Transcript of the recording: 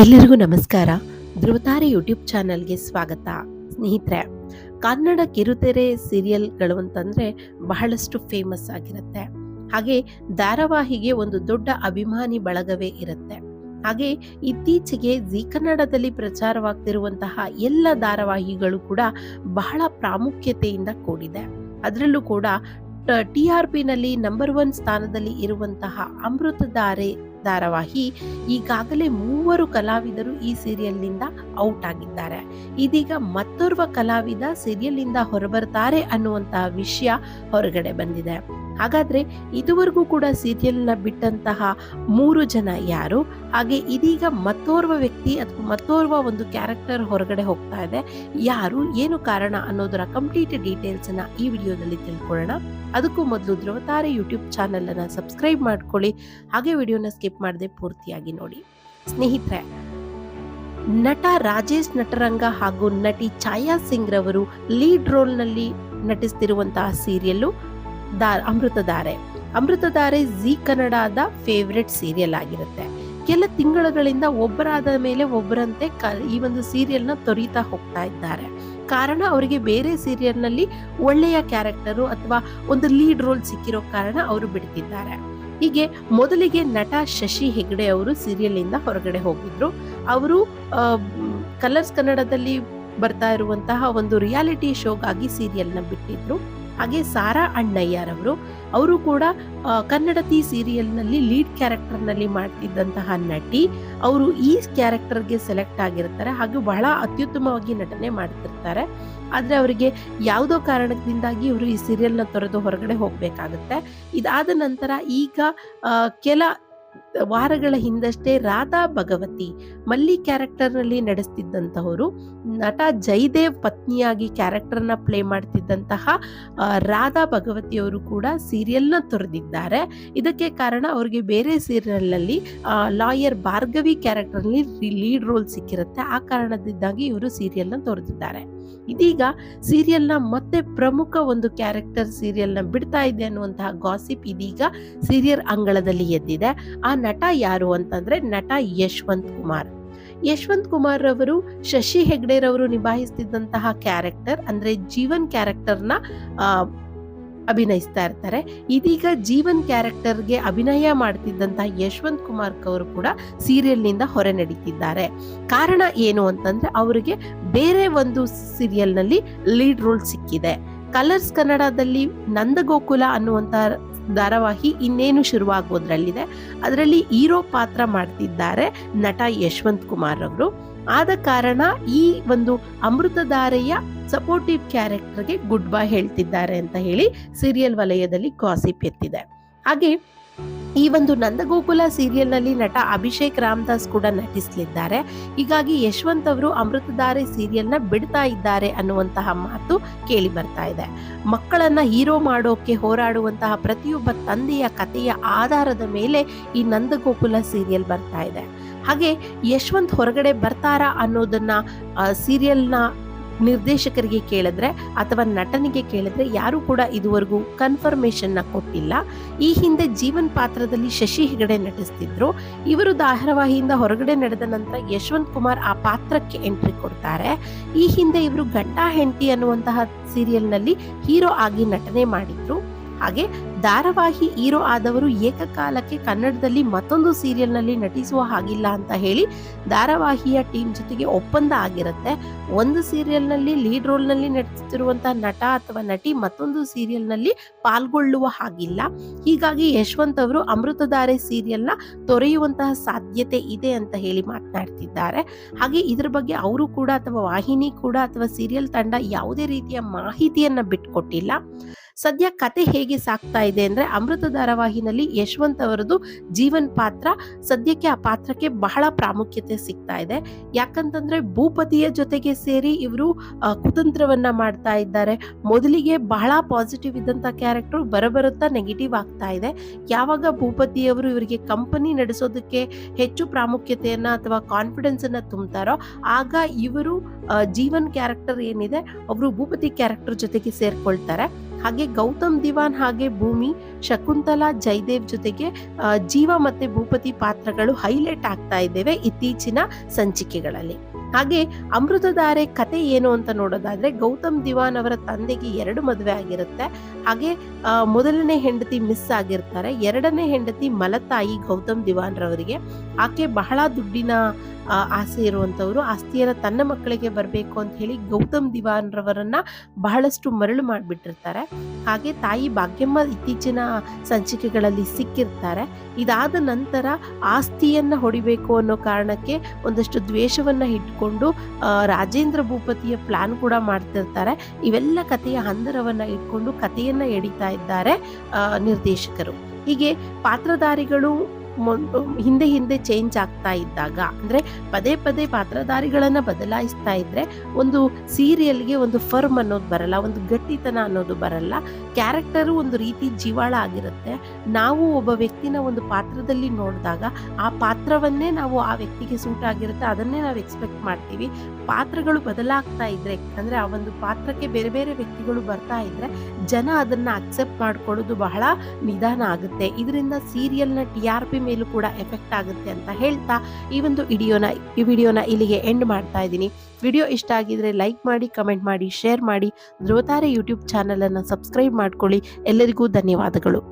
ಎಲ್ಲರಿಗೂ ನಮಸ್ಕಾರ. ಧ್ರುವತಾರೆ ಯೂಟ್ಯೂಬ್ ಚಾನಲ್ಗೆ ಸ್ವಾಗತ. ಸ್ನೇಹಿತರೆ, ಕನ್ನಡ ಕಿರುತೆರೆ ಸೀರಿಯಲ್ಗಳು ಅಂತಂದರೆ ಬಹಳಷ್ಟು ಫೇಮಸ್ ಆಗಿರುತ್ತೆ. ಹಾಗೆ ಧಾರಾವಾಹಿಗೆ ಒಂದು ದೊಡ್ಡ ಅಭಿಮಾನಿ ಬಳಗವೇ ಇರುತ್ತೆ. ಹಾಗೆ ಇತ್ತೀಚೆಗೆ ಜಿ ಕನ್ನಡದಲ್ಲಿ ಪ್ರಚಾರವಾಗ್ತಿರುವಂತಹ ಎಲ್ಲ ಧಾರಾವಾಹಿಗಳು ಕೂಡ ಬಹಳ ಪ್ರಾಮುಖ್ಯತೆಯಿಂದ ಕೂಡಿದೆ. ಅದರಲ್ಲೂ ಕೂಡ ಟಿ ಆರ್ ಪಿನಲ್ಲಿ ನಂಬರ್ ಒನ್ ಸ್ಥಾನದಲ್ಲಿ ಇರುವಂತಹ ಅಮೃತಧಾರೆ ಧಾರಾವಾಹಿ ಈಗಾಗಲೇ ಮೂವರು ಕಲಾವಿದರು ಈ ಸೀರಿಯಲ್ನಿಂದ ಔಟ್ ಆಗಿದ್ದಾರೆ. ಇದೀಗ ಮತ್ತೋರ್ವ ಕಲಾವಿದ ಸೀರಿಯಲ್ನಿಂದ ಹೊರಬರ್ತಾರೆ ಅನ್ನುವಂತಹ ವಿಷಯ ಹೊರಗಡೆ ಬಂದಿದೆ. ಹಾಗಾದ್ರೆ ಇದುವರೆಗೂ ಕೂಡ ಸೀರಿಯಲ್ನ ಬಿಟ್ಟಂತಹ ಮೂರು ಜನ ಯಾರು? ಹಾಗೆ ಇದೀಗ ಮತ್ತೋರ್ವ ವ್ಯಕ್ತಿ ಅಥವಾ ಮತ್ತೋರ್ವ ಒಂದು ಕ್ಯಾರೆಕ್ಟರ್ ಹೊರಗಡೆ ಹೋಗ್ತಾ ಇದೆ. ಯಾರು, ಏನು ಕಾರಣ ಅನ್ನೋದರ ಕಂಪ್ಲೀಟ್ ಡೀಟೇಲ್ಸನ್ನು ಈ ವಿಡಿಯೋದಲ್ಲಿ ತಿಳ್ಕೊಳ್ಳೋಣ. ಅದಕ್ಕೂ ಮೊದಲು ಧ್ರುವತಾರೆ ಯೂಟ್ಯೂಬ್ ಚಾನಲನ್ನು ಸಬ್ಸ್ಕ್ರೈಬ್ ಮಾಡ್ಕೊಳ್ಳಿ. ಹಾಗೆ ವಿಡಿಯೋನ ಸ್ಕಿಪ್ ಮಾಡದೆ ಪೂರ್ತಿಯಾಗಿ ನೋಡಿ. ಸ್ನೇಹಿತರೆ, ನಟ ರಾಜೇಶ್ ನಟರಂಗ ಹಾಗೂ ನಟಿ ಛಾಯಾ ಸಿಂಗ್ ರವರು ಲೀಡ್ ರೋಲ್ನಲ್ಲಿ ನಟಿಸ್ತಿರುವಂತಹ ಸೀರಿಯಲ್ಲು ದಾ ಅಮೃತಧಾರೆ. ಅಮೃತಧಾರೆ ಜಿ ಕನ್ನಡದ ಫೇವ್ರೆಟ್ ಸೀರಿಯಲ್ ಆಗಿರುತ್ತೆ. ಕೆಲ ತಿಂಗಳುಗಳಿಂದ ಒಬ್ಬರಾದ ಮೇಲೆ ಒಬ್ಬರಂತೆ ಕ, ಈ ಒಂದು ಸೀರಿಯಲ್ನ ತೊರೀತಾ ಹೋಗ್ತಾ ಇದ್ದಾರೆ. ಕಾರಣ ಅವರಿಗೆ ಬೇರೆ ಸೀರಿಯಲ್ನಲ್ಲಿ ಒಳ್ಳೆಯ ಕ್ಯಾರೆಕ್ಟರು ಅಥವಾ ಒಂದು ಲೀಡ್ ರೋಲ್ ಸಿಕ್ಕಿರೋ ಕಾರಣ ಅವರು ಬಿಡ್ತಿದ್ದಾರೆ. ಹೀಗೆ ಮೊದಲಿಗೆ ನಟ ಶಶಿ ಹೆಗ್ಡೆ ಅವರು ಸೀರಿಯಲ್ನಿಂದ ಹೊರಗಡೆ ಹೋಗಿದ್ರು. ಅವರು ಕಲರ್ಸ್ ಕನ್ನಡದಲ್ಲಿ ಬರ್ತಾ ಇರುವಂತಹ ಒಂದು ರಿಯಾಲಿಟಿ ಶೋಗಾಗಿ ಸೀರಿಯಲ್ನ ಬಿಟ್ಟಿದ್ರು. ಹಾಗೆ ಸಾರಾ ಅಣ್ಣಯ್ಯರವರು, ಅವರು ಕೂಡ ಕನ್ನಡತಿ ಸೀರಿಯಲ್ನಲ್ಲಿ ಲೀಡ್ ಕ್ಯಾರೆಕ್ಟರ್ನಲ್ಲಿ ಮಾಡ್ತಿದ್ದಂತಹ ನಟಿ. ಅವರು ಈ ಕ್ಯಾರೆಕ್ಟರ್ಗೆ ಸೆಲೆಕ್ಟ್ ಆಗಿರ್ತಾರೆ, ಹಾಗೂ ಬಹಳ ಅತ್ಯುತ್ತಮವಾಗಿ ನಟನೆ ಮಾಡ್ತಿರ್ತಾರೆ. ಆದರೆ ಅವರಿಗೆ ಯಾವುದೋ ಕಾರಣದಿಂದಾಗಿ ಇವರು ಈ ಸೀರಿಯಲ್ನ ತೊರೆದು ಹೊರಗಡೆ ಹೋಗಬೇಕಾಗುತ್ತೆ. ಇದಾದ ನಂತರ ಈಗ ಕೆಲ ವಾರಗಳ ಹಿಂದಷ್ಟೇ ರಾಧಾ ಭಗವತಿ ಮಲ್ಲಿ ಕ್ಯಾರೆಕ್ಟರ್ನಲ್ಲಿ ನಡೆಸ್ತಿದ್ದಂತಹವರು ನಟ ಜಯದೇವ್ ಪತ್ನಿಯಾಗಿ ಕ್ಯಾರೆಕ್ಟರ್ನ ಪ್ಲೇ ಮಾಡ್ತಿದ್ದಂತಹ ರಾಧಾ ಭಗವತಿಯವರು ಕೂಡ ಸೀರಿಯಲ್ನ ತೊರೆದಿದ್ದಾರೆ. ಇದಕ್ಕೆ ಕಾರಣ ಅವರಿಗೆ ಬೇರೆ ಸೀರಿಯಲ್ನಲ್ಲಿ ಲಾಯರ್ ಭಾರ್ಗವಿ ಕ್ಯಾರೆಕ್ಟರ್ನಲ್ಲಿ ಲೀಡ್ ರೋಲ್ ಸಿಕ್ಕಿರುತ್ತೆ. ಆ ಕಾರಣದಿಂದಾಗಿ ಇವರು ಸೀರಿಯಲ್ನ ತೊರೆದಿದ್ದಾರೆ. ಇದೀಗ ಸೀರಿಯಲ್ನ ಮತ್ತೆ ಪ್ರಮುಖ ಒಂದು ಕ್ಯಾರೆಕ್ಟರ್ ಸೀರಿಯಲ್ನ ಬಿಡ್ತಾ ಇದೆ ಅನ್ನುವಂತಹ ಗಾಸಿಪ್ ಇದೀಗ ಸೀರಿಯಲ್ ಅಂಗಳದಲ್ಲಿ ಎದ್ದಿದೆ. ಆ ನಟ ಯಾರು ಅಂತಂದ್ರೆ ನಟ ಯಶವಂತ್ ಕುಮಾರ್. ಯಶವಂತ್ ಕುಮಾರ್ ಅವರು ಶಶಿ ಹೆಗ್ಡೆರವರು ನಿಭಾಯಿಸ್ತಿದ್ದಂತಹ ಕ್ಯಾರೆಕ್ಟರ್ ಅಂದ್ರೆ ಜೀವನ್ ಕ್ಯಾರೆಕ್ಟರ್ನ ಅಭಿನಯಿಸ್ತಾ ಇರ್ತಾರೆ. ಇದೀಗ ಜೀವನ್ ಕ್ಯಾರೆಕ್ಟರ್ಗೆ ಅಭಿನಯ ಮಾಡ್ತಿದ್ದಂತಹ ಯಶವಂತ್ ಕುಮಾರ್ ಅವರು ಕೂಡ ಸೀರಿಯಲ್ನಿಂದ ಹೊರೆ ನಡೀತಿದ್ದಾರೆ. ಕಾರಣ ಏನು ಅಂತಂದ್ರೆ ಅವರಿಗೆ ಬೇರೆ ಒಂದು ಸೀರಿಯಲ್ನಲ್ಲಿ ಲೀಡ್ ರೋಲ್ ಸಿಕ್ಕಿದೆ. ಕಲರ್ಸ್ ಕನ್ನಡದಲ್ಲಿ ನಂದಗೋಕುಲ ಅನ್ನುವಂತ ಧಾರಾವಾಹಿ ಇನ್ನೇನು ಶುರುವಾಗೋದ್ರಲ್ಲಿದೆ. ಅದರಲ್ಲಿ ಹೀರೋ ಪಾತ್ರ ಮಾಡ್ತಿದ್ದಾರೆ ನಟ ಯಶವಂತ್ ಕುಮಾರ್ ಅವರು. ಆದ ಕಾರಣ ಈ ಒಂದು ಅಮೃತಧಾರೆಯ ಸಪೋರ್ಟಿವ್ ಕ್ಯಾರೆಕ್ಟರ್ಗೆ ಗುಡ್ ಬೈ ಹೇಳ್ತಿದ್ದಾರೆ ಅಂತ ಹೇಳಿ ಸೀರಿಯಲ್ ವಲಯದಲ್ಲಿ ಕಾಸಿಪ್ ಎತ್ತಿದೆ. ಹಾಗೆ ಈ ಒಂದು ನಂದಗೋಕುಲ ಸೀರಿಯಲ್ನಲ್ಲಿ ನಟ ಅಭಿಷೇಕ್ ರಾಮದಾಸ್ ಕೂಡ ನಟಿಸಲಿದ್ದಾರೆ. ಹೀಗಾಗಿ ಯಶವಂತ್ ಅವರು ಅಮೃತಧಾರೆ ಸೀರಿಯಲ್ನ ಬಿಡ್ತಾ ಇದ್ದಾರೆ ಅನ್ನುವಂತಹ ಮಾತು ಕೇಳಿ ಬರ್ತಾ ಇದೆ. ಮಕ್ಕಳನ್ನ ಹೀರೋ ಮಾಡೋಕೆ ಹೋರಾಡುವಂತಹ ಪ್ರತಿಯೊಬ್ಬ ತಂದೆಯ ಕಥೆಯ ಆಧಾರದ ಮೇಲೆ ಈ ನಂದಗೋಕುಲ ಸೀರಿಯಲ್ ಬರ್ತಾ ಇದೆ. ಹಾಗೆ ಯಶವಂತ್ ಹೊರಗಡೆ ಬರ್ತಾರಾ ಅನ್ನೋದನ್ನ ಸೀರಿಯಲ್ನ ನಿರ್ದೇಶಕರಿಗೆ ಕೇಳಿದ್ರೆ ಅಥವಾ ನಟನಿಗೆ ಕೇಳಿದ್ರೆ ಯಾರು ಕೂಡ ಇದುವರೆಗೂ ಕನ್ಫರ್ಮೇಷನ್ನ ಕೊಟ್ಟಿಲ್ಲ. ಈ ಹಿಂದೆ ಜೀವನ್ ಪಾತ್ರದಲ್ಲಿ ಶಶಿ ಹೆಗಡೆ ನಟಿಸ್ತಿದ್ರು. ಇವರು ಧಾರಾವಾಹಿಯಿಂದ ಹೊರಗಡೆ ನಡೆದ ನಂತರ ಯಶವಂತ್ ಕುಮಾರ್ ಆ ಪಾತ್ರಕ್ಕೆ ಎಂಟ್ರಿ ಕೊಡ್ತಾರೆ. ಈ ಹಿಂದೆ ಇವರು ಗಂಡ ಹೆಂಡತಿ ಅನ್ನುವಂತಹ ಸೀರಿಯಲ್ನಲ್ಲಿ ಹೀರೋ ಆಗಿ ನಟನೆ ಮಾಡಿದ್ರು. ಹಾಗೆ ಧಾರಾವಾಹಿ ಹೀರೋ ಆದವರು ಏಕಕಾಲಕ್ಕೆ ಕನ್ನಡದಲ್ಲಿ ಮತ್ತೊಂದು ಸೀರಿಯಲ್ನಲ್ಲಿ ನಟಿಸುವ ಹಾಗಿಲ್ಲ ಅಂತ ಹೇಳಿ ಧಾರಾವಾಹಿಯ ಟೀಮ್ ಜೊತೆಗೆ ಒಪ್ಪಂದ ಆಗಿರುತ್ತೆ. ಒಂದು ಸೀರಿಯಲ್ನಲ್ಲಿ ಲೀಡ್ ರೋಲ್ನಲ್ಲಿ ನಟಿಸುತ್ತಿರುವಂತಹ ನಟ ಅಥವಾ ನಟಿ ಮತ್ತೊಂದು ಸೀರಿಯಲ್ನಲ್ಲಿ ಪಾಲ್ಗೊಳ್ಳುವ ಹಾಗಿಲ್ಲ. ಹೀಗಾಗಿ ಯಶವಂತ್ ಅವರು ಅಮೃತಧಾರೆ ಸೀರಿಯಲ್ನ ತೊರೆಯುವಂತಹ ಸಾಧ್ಯತೆ ಇದೆ ಅಂತ ಹೇಳಿ ಮಾತನಾಡ್ತಿದ್ದಾರೆ. ಹಾಗೆ ಇದ್ರ ಬಗ್ಗೆ ಅವರು ಕೂಡ ಅಥವಾ ವಾಹಿನಿ ಕೂಡ ಅಥವಾ ಸೀರಿಯಲ್ ತಂಡ ಯಾವುದೇ ರೀತಿಯ ಮಾಹಿತಿಯನ್ನ ಬಿಟ್ಕೊಟ್ಟಿಲ್ಲ. ಸದ್ಯ ಕತೆ ಹೇಗೆ ಸಾಕ್ತಾ ಇದೆ ಅಂದ್ರೆ ಅಮೃತ ಧಾರಾವಾಹಿನಲ್ಲಿ ಯಶವಂತ್ ಅವರದು ಜೀವನ್ ಪಾತ್ರ ಸದ್ಯಕ್ಕೆ ಆ ಪಾತ್ರಕ್ಕೆ ಬಹಳ ಪ್ರಾಮುಖ್ಯತೆ ಸಿಗ್ತಾ ಇದೆ. ಯಾಕಂತಂದ್ರೆ ಭೂಪತಿಯ ಜೊತೆಗೆ ಸೇರಿ ಇವರು ಕುತಂತ್ರವನ್ನ ಮಾಡ್ತಾ ಇದ್ದಾರೆ. ಮೊದಲಿಗೆ ಬಹಳ ಪಾಸಿಟಿವ್ ಇದ್ದಂತ ಕ್ಯಾರೆಕ್ಟರ್ ಬರಬರುತ್ತಾ ನೆಗೆಟಿವ್ ಆಗ್ತಾ ಇದೆ. ಯಾವಾಗ ಭೂಪತಿಯವರು ಇವರಿಗೆ ಕಂಪನಿ ನಡೆಸೋದಕ್ಕೆ ಹೆಚ್ಚು ಪ್ರಾಮುಖ್ಯತೆಯನ್ನ ಅಥವಾ ಕಾನ್ಫಿಡೆನ್ಸ್ ಅನ್ನ ತುಂಬ್ತಾರೋ, ಆಗ ಇವರು ಜೀವನ್ ಕ್ಯಾರೆಕ್ಟರ್ ಏನಿದೆ, ಅವರು ಭೂಪತಿ ಕ್ಯಾರೆಕ್ಟರ್ ಜೊತೆಗೆ ಸೇರ್ಕೊಳ್ತಾರೆ. ಹಾಗೆ ಗೌತಮ್ ದಿವಾನ್ ಹಾಗೆ ಭೂಮಿ, ಶಕುಂತಲಾ, ಜಯದೇವ್ ಜೊತೆಗೆ ಜೀವ ಮತ್ತೆ ಭೂಪತಿ ಪಾತ್ರಗಳು ಹೈಲೈಟ್ ಆಗ್ತಾ ಇದ್ದೇವೆ ಇತ್ತೀಚಿನ ಸಂಚಿಕೆಗಳಲ್ಲಿ. ಹಾಗೆ ಅಮೃತಧಾರೆ ಕತೆ ಏನು ಅಂತ ನೋಡೋದಾದ್ರೆ ಗೌತಮ್ ದಿವಾನ್ ಅವರ ತಂದೆಗೆ ಎರಡು ಮದುವೆ ಆಗಿರುತ್ತೆ. ಹಾಗೆ ಮೊದಲನೇ ಹೆಂಡತಿ ಮಿಸ್ ಆಗಿರ್ತಾರೆ. ಎರಡನೇ ಹೆಂಡತಿ ಮಲತಾಯಿ ಗೌತಮ್ ದಿವಾನ್ ರವರಿಗೆ. ಆಕೆ ಬಹಳ ದುಡ್ಡಿನ ಆಸೆ ಇರುವಂತವರು ಆಸ್ತಿಯನ್ನ ತನ್ನ ಮಕ್ಕಳಿಗೆ ಬರಬೇಕು ಅಂತ ಹೇಳಿ ಗೌತಮ್ ದಿವಾನ್ ರವರನ್ನ ಬಹಳಷ್ಟು ಮರಳು ಮಾಡಿಬಿಟ್ಟಿರ್ತಾರೆ. ಹಾಗೆ ತಾಯಿ ಭಾಗ್ಯಮ್ಮ ಇತ್ತೀಚಿನ ಸಂಚಿಕೆಗಳಲ್ಲಿ ಸಿಕ್ಕಿರ್ತಾರೆ. ಇದಾದ ನಂತರ ಆಸ್ತಿಯನ್ನು ಹೊಡಿಬೇಕು ಅನ್ನೋ ಕಾರಣಕ್ಕೆ ಒಂದಷ್ಟು ದ್ವೇಷವನ್ನು ಇಟ್ಕೊಂಡು ರಾಜೇಂದ್ರ ಭೂಪತಿಯ ಪ್ಲಾನ್ ಕೂಡ ಮಾಡ್ತಿರ್ತಾರೆ. ಇವೆಲ್ಲ ಕಥೆಯ ಹಂದರವನ್ನು ಇಟ್ಕೊಂಡು ಕಥೆಯನ್ನು ಎಡಿತಾ ಇದ್ದಾರೆ ನಿರ್ದೇಶಕರು. ಹೀಗೆ ಪಾತ್ರಧಾರಿಗಳು ಹಿಂದೆ ಹಿಂದೆ ಚೇಂಜ್ ಆಗ್ತಾ ಇದ್ದಾಗ, ಅಂದ್ರೆ ಪದೇ ಪದೇ ಪಾತ್ರಧಾರಿಗಳನ್ನ ಬದಲಾಯಿಸ್ತಾ ಇದ್ರೆ ಒಂದು ಸೀರಿಯಲ್ಗೆ ಒಂದು ಫರ್ಮ್ ಅನ್ನೋದು ಬರಲ್ಲ, ಒಂದು ಗಟ್ಟಿತನ ಅನ್ನೋದು ಬರಲ್ಲ. ಕ್ಯಾರೆಕ್ಟರು ಒಂದು ರೀತಿ ಜೀವಾಳ ಆಗಿರುತ್ತೆ. ನಾವು ಒಬ್ಬ ವ್ಯಕ್ತಿನ ಒಂದು ಪಾತ್ರದಲ್ಲಿ ನೋಡಿದಾಗ ಆ ಪಾತ್ರವನ್ನೇ ನಾವು ಆ ವ್ಯಕ್ತಿಗೆ ಸೂಟ್ ಆಗಿರುತ್ತೆ, ಅದನ್ನೇ ನಾವು ಎಕ್ಸ್ಪೆಕ್ಟ್ ಮಾಡ್ತೀವಿ. ಪಾತ್ರಗಳು ಬದಲಾಗ್ತಾ ಇದ್ರೆ, ಅಂದ್ರೆ ಆ ಒಂದು ಪಾತ್ರಕ್ಕೆ ಬೇರೆ ಬೇರೆ ವ್ಯಕ್ತಿಗಳು ಬರ್ತಾ ಇದ್ರೆ ಜನ ಅದನ್ನ ಅಕ್ಸೆಪ್ಟ್ ಮಾಡ್ಕೊಳ್ಳೋದು ಬಹಳ ನಿಧಾನ ಆಗುತ್ತೆ. ಇದರಿಂದ ಸೀರಿಯಲ್ನ ಟಿ ಆರ್ ಪಿ ಮೇಲೂ ಕೂಡ ಎಫೆಕ್ಟ್ ಆಗುತ್ತೆ ಅಂತ ಹೇಳ್ತಾ ಈ ಒಂದು ವಿಡಿಯೋನ, ಈ ವಿಡಿಯೋನ ಇಲ್ಲಿಗೆ ಎಂಡ್ ಮಾಡ್ತಾ ಇದ್ದೀನಿ. ವಿಡಿಯೋ ಇಷ್ಟ ಆಗಿದ್ರೆ ಲೈಕ್ ಮಾಡಿ, ಕಮೆಂಟ್ ಮಾಡಿ ಶೇರ್ ಮಾಡಿ. ಧ್ರುವತಾರೆ ಯೂಟ್ಯೂಬ್ ಚಾನಲನ್ನು ಸಬ್ಸ್ಕ್ರೈಬ್ ಮಾಡ್ಕೊಳ್ಳಿ. ಎಲ್ಲರಿಗೂ ಧನ್ಯವಾದಗಳು.